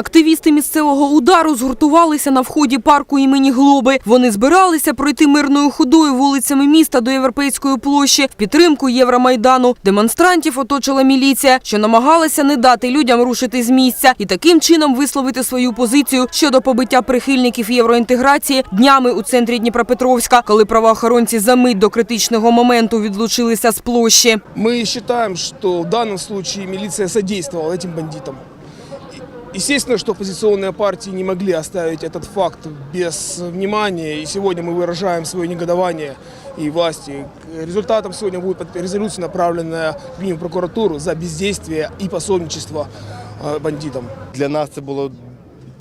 Активісти місцевого удару згуртувалися на вході парку імені Глоби. Вони збиралися пройти мирною ходою вулицями міста до Європейської площі в підтримку Євромайдану. Демонстрантів оточила міліція, що намагалася не дати людям рушити з місця і таким чином висловити свою позицію щодо побиття прихильників євроінтеграції днями у центрі Дніпропетровська, коли правоохоронці за мить до критичного моменту відлучилися з площі. Мы считаем, что в данном случае милиция содействовала этим бандитам. И- Естественно, что оппозиционные партии не могли оставить этот факт без внимания. И сегодня мы выражаем свое негодование и власти. К Результатом сегодня будет под- резолюция, направленная в Генеральную прокуратуру за бездействие и пособничество э, бандитам. Для нас це було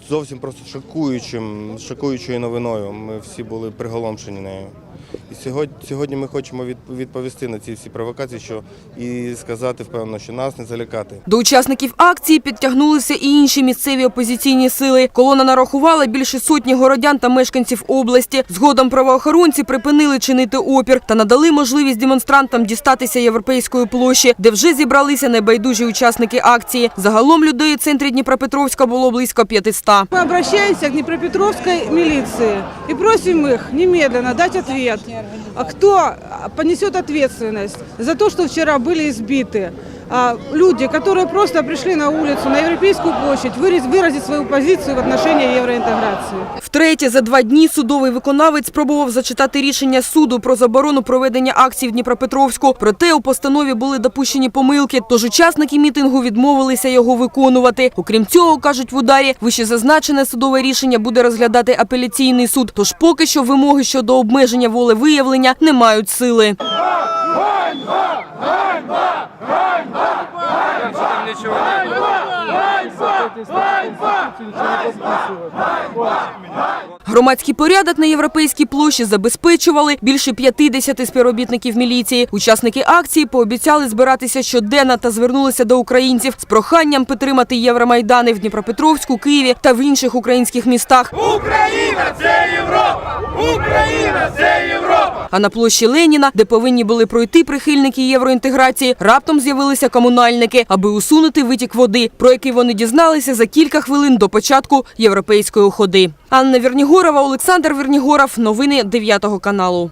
зовсім просто шокуючим, шокуючою новиною. Ми всі були приголомшені нею. І сьогодні, сьогодні ми хочемо від- відповісти на ці всі провокації, що і сказати впевнено, що нас не залякати. До учасників акції підтягнулися і інші місцеві опозиційні сили. Колона нарахувала більше сотні городян та мешканців області. Згодом правоохоронці припинили чинити опір та надали можливість демонстрантам дістатися європейської площі, де вже зібралися небайдужі учасники акції. Загалом людей у центрі Дніпропетровська було близько 500. Мы обращаемся к Днепропетровской милиции и просим их немедленно дать ответ, а кто понесет ответственность за то, что вчера были избиты а, люди, которые просто пришли на улицу, на Европейскую площадь, выраз- выразить свою позицию в отношении евроинтеграции. Втретє за два дні судовий виконавець спробував зачитати рішення суду про заборону проведення акцій в Дніпропетровську. Проте у постанові були допущені помилки, тож учасники мітингу відмовилися його виконувати. Окрім цього, кажуть в ударі, вище зазначене судове рішення буде розглядати апеляційний суд. Тож поки що вимоги щодо обмеження волевиявлення не мають сили. Громадський порядок на європейській площі забезпечували більше 50 співробітників міліції. Учасники акції пообіцяли збиратися щоденно та звернулися до українців з проханням підтримати Євромайдани в Дніпропетровську, Києві та в інших українських містах. Україна це! Україна це Європа! А на площі Леніна, де повинні були пройти прихильники євроінтеграції, раптом з'явилися комунальники, аби усунути витік води, про який вони дізналися за кілька хвилин до початку європейської ходи. Анна Вірнігорова, Олександр Вірнігоров. Новини 9 каналу.